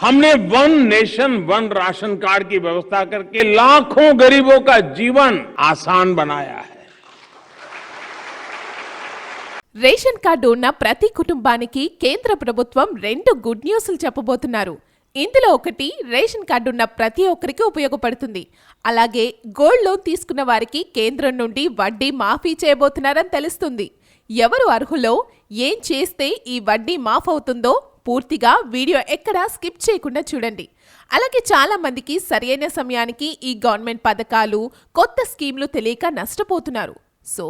हमने one nation one ration card की व्यवस्था करके लाखों गरीबों का जीवन आसान बनाया है రేషన్ కార్డు ఉన్న ప్రతి కుటుంబానికి కేంద్ర ప్రభుత్వం రెండు గుడ్ న్యూస్లు చెప్పబోతున్నారు ఇందులో ఒకటి రేషన్ కార్డు ఉన్న ప్రతి ఒక్కరికి ఉపయోగపడుతుంది అలాగే గోల్డ్ లోన్ తీసుకున్న వారికి కేంద్రం నుండి వడ్డీ మాఫీ చేయబోతున్నారని తెలుస్తుంది ఎవరు అర్హులో ఏం చేస్తే ఈ వడ్డీ మాఫ్ అవుతుందో పూర్తిగా వీడియో ఎక్కడా స్కిప్ చేయకుండా చూడండి. అలాగే చాలా మందికి సరైన సమయానికి ఈ గవర్నమెంట్ పథకాలు కొత్త స్కీమ్లు తెలియక నష్టపోతున్నారు. సో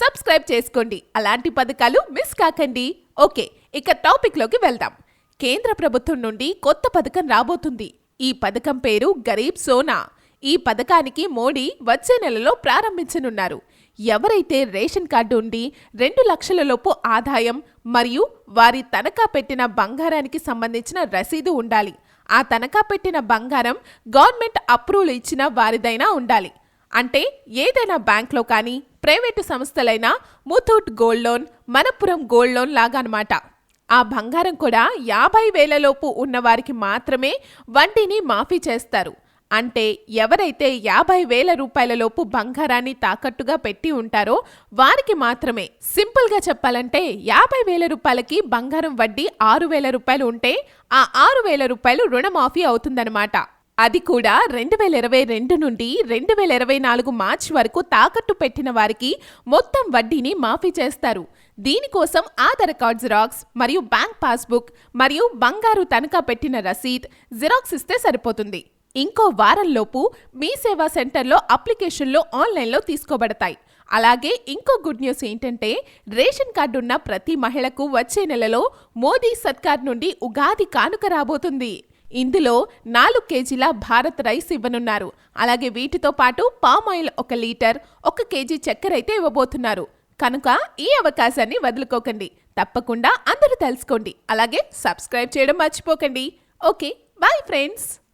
సబ్స్క్రైబ్ చేసుకోండి. అలాంటి పథకాలు మిస్ కాకండి. ఓకే ఇక టాపిక్లోకి వెళ్దాం. కేంద్ర ప్రభుత్వం నుండి కొత్త పథకం రాబోతుంది. ఈ పథకం పేరు గరీబ్ సోనా. ఈ పథకానికి మోడీ వచ్చే నెలలో ప్రారంభించనున్నారు. ఎవరైతే రేషన్ కార్డు ఉండి రెండు లక్షలలోపు ఆదాయం మరియు వారి తనఖా పెట్టిన బంగారానికి సంబంధించిన రసీదు ఉండాలి. ఆ తనఖా పెట్టిన బంగారం గవర్నమెంట్ అప్రూవల్ ఇచ్చిన వారిదైనా ఉండాలి. అంటే ఏదైనా బ్యాంక్లో కానీ private సంస్థలైనా Muthoot gold loan Manappuram gold loan లాగా ఆ బంగారం కూడా యాభై వేలలోపు ఉన్నవారికి మాత్రమే వడ్డీని మాఫీ చేస్తారు. అంటే ఎవరైతే యాభై వేల రూపాయల లోపు బంగారాన్ని తాకట్టుగా పెట్టి ఉంటారో వారికి మాత్రమే. సింపుల్గా చెప్పాలంటే యాభై వేల రూపాయలకి బంగారం వడ్డీ ఆరు వేల రూపాయలు ఉంటే ఆ ఆరు వేల రూపాయలు రుణమాఫీ అవుతుందన్నమాట. అది కూడా రెండు వేల ఇరవై రెండు నుండి రెండు వేల ఇరవై నాలుగు మార్చి వరకు తాకట్టు పెట్టిన వారికి మొత్తం వడ్డీని మాఫీ చేస్తారు. దీనికోసం ఆధార్ కార్డ్ జిరాక్స్ మరియు బ్యాంక్ పాస్బుక్ మరియు బంగారు తనఖా పెట్టిన రసీద్ జిరాక్స్ ఇస్తే సరిపోతుంది. ఇంకో వారంలోపు మీ సేవా సెంటర్లో అప్లికేషన్లు ఆన్లైన్లో తీసుకోబడతాయి. అలాగే ఇంకో గుడ్ న్యూస్ ఏంటంటే రేషన్ కార్డు ఉన్న ప్రతి మహిళకు వచ్చే నెలలో మోదీ సర్కార్ నుండి ఉగాది కానుక రాబోతుంది. ఇందులో నాలుగు కేజీల భారత్ రైస్ ఇవ్వనున్నారు. అలాగే వీటితో పాటు పామ్ ఆయిల్ ఒక లీటర్ ఒక కేజీ చక్కెర అయితే ఇవ్వబోతున్నారు. కనుక ఈ అవకాశాన్ని వదులుకోకండి. తప్పకుండా అందరూ తెలుసుకోండి. అలాగే సబ్స్క్రైబ్ చేయడం మర్చిపోకండి. Okay bye friends.